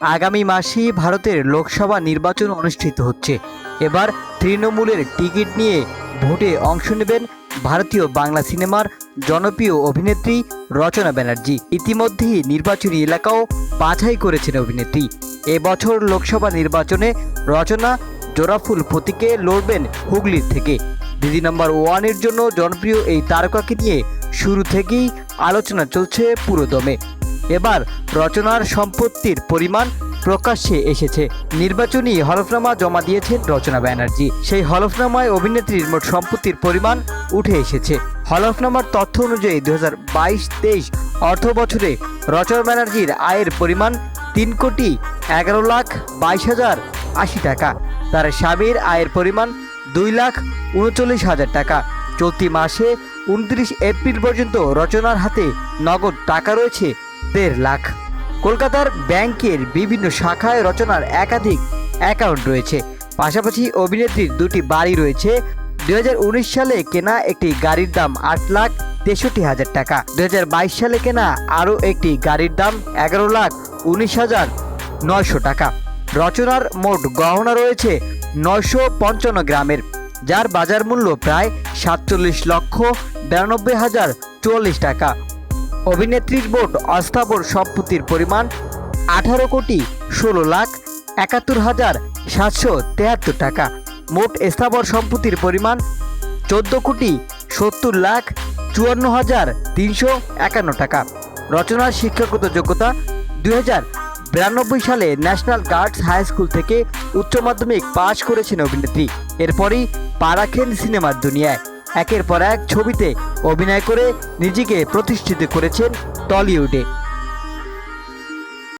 আগামী মাসেই ভারতের লোকসভা নির্বাচন অনুষ্ঠিত হচ্ছে। এবার তৃণমূলের টিকিট নিয়ে ভোটে অংশ নেবেন ভারতীয় বাংলা সিনেমার জনপ্রিয় অভিনেত্রী রচনা ব্যানার্জি। ইতিমধ্যেই নির্বাচনী এলাকাও বাছাই করেছেন অভিনেত্রী। এবছর লোকসভা নির্বাচনে রচনা জোড়াফুল প্রতীকে লড়বেন হুগলির থেকে। দিদি নম্বর ওয়ানের জন্য জনপ্রিয় এই তারকাকে নিয়ে শুরু থেকেই আলোচনা চলছে পুরো দমে এবার রচনার সম্পত্তির পরিমাণ প্রকাশ্যে এসেছে। নির্বাচনী হলফনামা জমা দিয়েছেন রচনা ব্যানার্জি। সেই হলফনামায় অভিনেত্রীর মোট সম্পত্তির পরিমাণ উঠে এসেছে। হলফনামার তথ্য অনুযায়ী দু হাজার বাইশ তেইশ অর্থ বছরে রচনা ব্যানার্জির আয়ের পরিমাণ তিন কোটি এগারো লাখ বাইশ হাজার আশি টাকা। তার স্বামীর আয়ের পরিমাণ দুই লাখ উনচল্লিশ হাজার টাকা। চলতি মাসে উনত্রিশ এপ্রিল পর্যন্ত রচনার হাতে নগদ টাকা রয়েছে দেড় লাখ। কলকাতার ব্যাংকের বিভিন্ন শাখায় রচনার একাধিক অ্যাকাউন্ট রয়েছে। পাশাপাশি অভিনেত্রীর দুটি বাড়ি রয়েছে। দু হাজার উনিশ সালে কেনা একটি গাড়ির দাম আট লাখ তেষট্টি হাজার টাকা। দু হাজার বাইশ সালে কেনা আরও একটি গাড়ির দাম এগারো লাখ উনিশ হাজার নয়শো টাকা। রচনার মোট গহনা রয়েছে নয়শো পঞ্চান্ন গ্রামের, যার বাজার মূল্য প্রায় সাতচল্লিশ লক্ষ বিরানব্বই হাজার চুয়াল্লিশ টাকা। অভিনেত্রীর মোট অস্থাবর সম্পত্তির পরিমাণ আঠারো কোটি ষোলো লাখ একাত্তর হাজার সাতশো তেহাত্তর টাকা। মোট স্থাবর সম্পত্তির পরিমাণ চোদ্দ কোটি সত্তর লাখ চুয়ান্ন হাজার তিনশো একান্ন টাকা। রচনার শিক্ষাগত যোগ্যতা দুই হাজার বিরানব্বই সালে ন্যাশনাল গার্ডস হাই স্কুল থেকে উচ্চ মাধ্যমিক পাশ করেছেন অভিনেত্রী। এরপরই পা রাখেন সিনেমার দুনিয়ায়। একের পর এক ছবিতে অভিনয় করে নিজেকে প্রতিষ্ঠিত করেছেন টলিউডে।